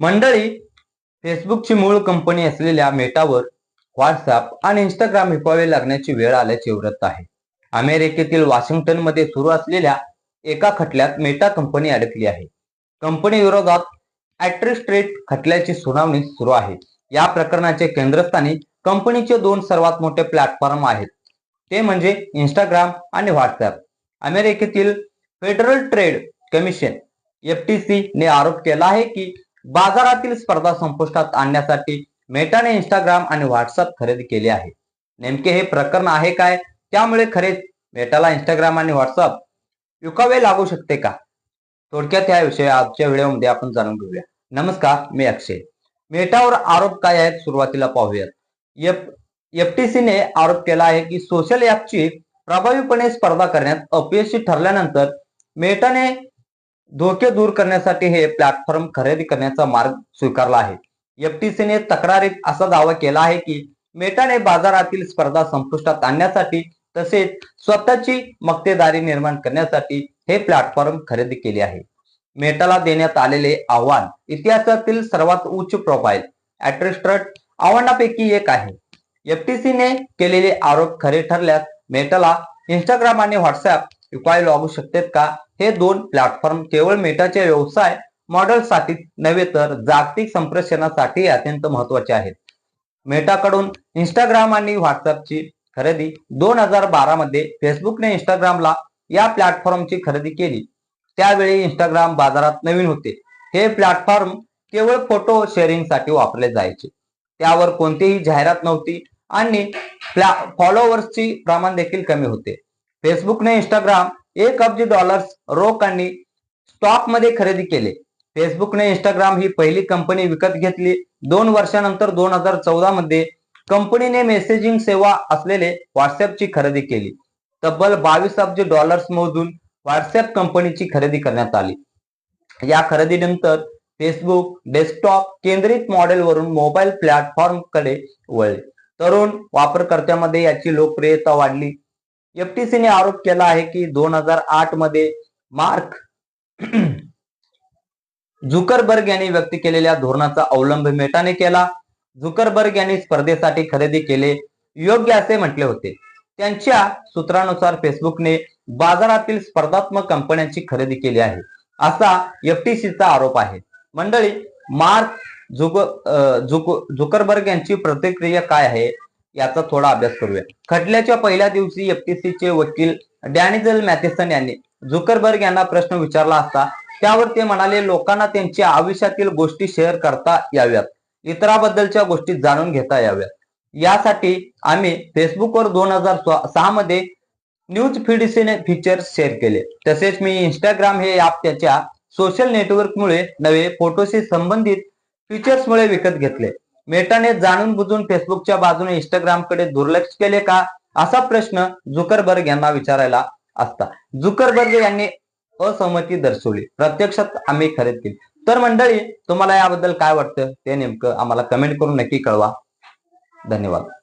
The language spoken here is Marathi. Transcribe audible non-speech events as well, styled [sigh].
मंडळी फेसबुकची मूळ कंपनी असलेल्या मेटावर व्हॉट्सअप आणि इंस्टाग्राम हिपावे लागण्याची वेळ आल्याचे व्रत आहे. अमेरिकेतील वॉशिंग्टनमध्ये सुरू असलेल्या एका खटल्यात मेटा कंपनी अडकली आहे. कंपनी विरोधात ऍट्रिस्ट्रेट खटल्याची सुनावणी सुरू आहे. या प्रकरणाचे केंद्रस्थानी कंपनीचे दोन सर्वात मोठे प्लॅटफॉर्म आहेत. ते म्हणजे इंस्टाग्राम आणि व्हॉट्सअप अमेरिकेतील फेडरल ट्रेड कमिशन एफटीसी ने आरोप केला आहे की बाजारातील स्पर्धा संपुष्टात आणण्यासाठी मेटाने इंस्टाग्राम आणि व्हॉट्सअप खरेदी केले आहे. नेमके हे प्रकरण आहे काय? त्यामुळे खरेच मेटाला इंस्टाग्राम आणि व्हॉट्सअप विकावे लागू शकते का? थोडक्यात या विषयी आजच्या व्हिडिओमध्ये आपण जाणून घेऊया. नमस्कार मी अक्षय. मेटावर आरोप काय आहेत? सुरुवातीला पाहूयात. एफ एफटीसीने आरोप केला आहे की सोशल ऍपची प्रभावीपणे स्पर्धा करण्यात अपयशी ठरल्यानंतर मेटाने धोके दूर करण्यासाठी हे प्लॅटफॉर्म खरेदी करण्याचा मार्ग स्वीकारला आहे. एफटीसीने तक्रारीत असा दावा केला आहे की मेटाने बाजारातील स्पर्धा संपुष्टात आणण्यासाठी तसेच स्वतःची मक्तेदारी निर्माण करण्यासाठी हे प्लॅटफॉर्म खरेदी केले आहे. मेटाला देण्यात आलेले आव्हान इतिहासातील सर्वात उच्च प्रोफाईल ऍट्रिस्ट्रट आव्हानापैकी एक आहे. एफटीसीने केलेले आरोप खरे ठरल्यास मेटाला इंस्टाग्राम आणि व्हॉट्सअप उपाय लागू शकतात का? हे दोन प्लॅटफॉर्म केवळ मेटाच्या व्यवसाय मॉडेलसाठी नव्हे तर जागतिक संप्रेषणासाठी अत्यंत महत्त्वाचे आहेत. मेटाकडून इंस्टाग्राम आणि व्हॉट्सअपची खरेदी दोन हजार बारा मध्ये फेसबुकने इंस्टाग्रामला या प्लॅटफॉर्मची खरेदी केली. त्यावेळी इंस्टाग्राम बाजारात नवीन होते. हे प्लॅटफॉर्म केवळ फोटो शेअरिंगसाठी वापरले जायचे. त्यावर कोणतीही जाहिरात नव्हती आणि फॉलोअर्सची प्रमाण देखील कमी होते. फेसबुकने इंस्टाग्राम एक अब्ज डॉलर्स रोख आणि स्टॉकमध्ये खरेदी केले. फेसबुकने इंस्टाग्राम ही पहिली कंपनी विकत घेतली. दोन वर्षानंतर दोन हजार चौदा मध्ये कंपनीने मेसेजिंग सेवा असलेले व्हॉट्सअपची खरेदी केली. तब्बल बावीस अब्ज डॉलर्स मोजून व्हॉट्सअप कंपनीची खरेदी करण्यात आली. या खरेदीनंतर फेसबुक डेस्कटॉप केंद्रित मॉडेलवरून मोबाईल प्लॅटफॉर्मकडे वळले. तरुण वापरकर्त्यामध्ये याची लोकप्रियता वाढली. एफटीसीने आरोप केला आहे की दोन हजार आठमध्ये मार्क [clears throat] झुकरबर्ग यांनी व्यक्त केलेल्या धोरणाचा अवलंब मेटाने केला. झुकरबर्ग यांनी स्पर्धेसाठी खरेदी केले योग्य असे म्हटले होते. त्यांच्या सूत्रानुसार फेसबुकने बाजारातील स्पर्धात्मक कंपन्यांची खरेदी केली आहे. असा एफटीसीचा आरोप आहे. मंडळी मार्क झुक झुक झुकरबर्ग यांची प्रतिक्रिया काय आहे? याचा थोडा अभ्यास करूया. खटल्याच्या पहिल्या दिवशी एफटीसीचे वकील डॅनिजल मॅथेसन यांनी झुकरबर्ग यांना प्रश्न विचारला असता त्यावर ते म्हणाले लोकांना त्यांच्या आयुष्यातील गोष्टी शेअर करता याव्यात. इतराबद्दलच्या गोष्टी जाणून घेता याव्यात. यासाठी आम्ही फेसबुकवर दोन हजार सहा मध्ये न्यूज फिडीसीने फीचर्स शेअर केले. तसेच मी इंस्टाग्राम हे ऍप त्याच्या सोशल नेटवर्कमुळे नवे फोटोशी संबंधित फीचर्समुळे विकत घेतले. मेटाने जाणून बुजून फेसबुकच्या बाजूने इंस्टाग्रामकडे दुर्लक्ष केले का? असा प्रश्न झुकरबर्ग यांना विचारायला असता. झुकरबर्ग यांनी असहमती दर्शवली. प्रत्यक्षात आम्ही खरेदी केली. तर मंडळी तुम्हाला याबद्दल काय वाटतं? ते नेमकं आम्हाला कमेंट करून नक्की कळवा. धन्यवाद.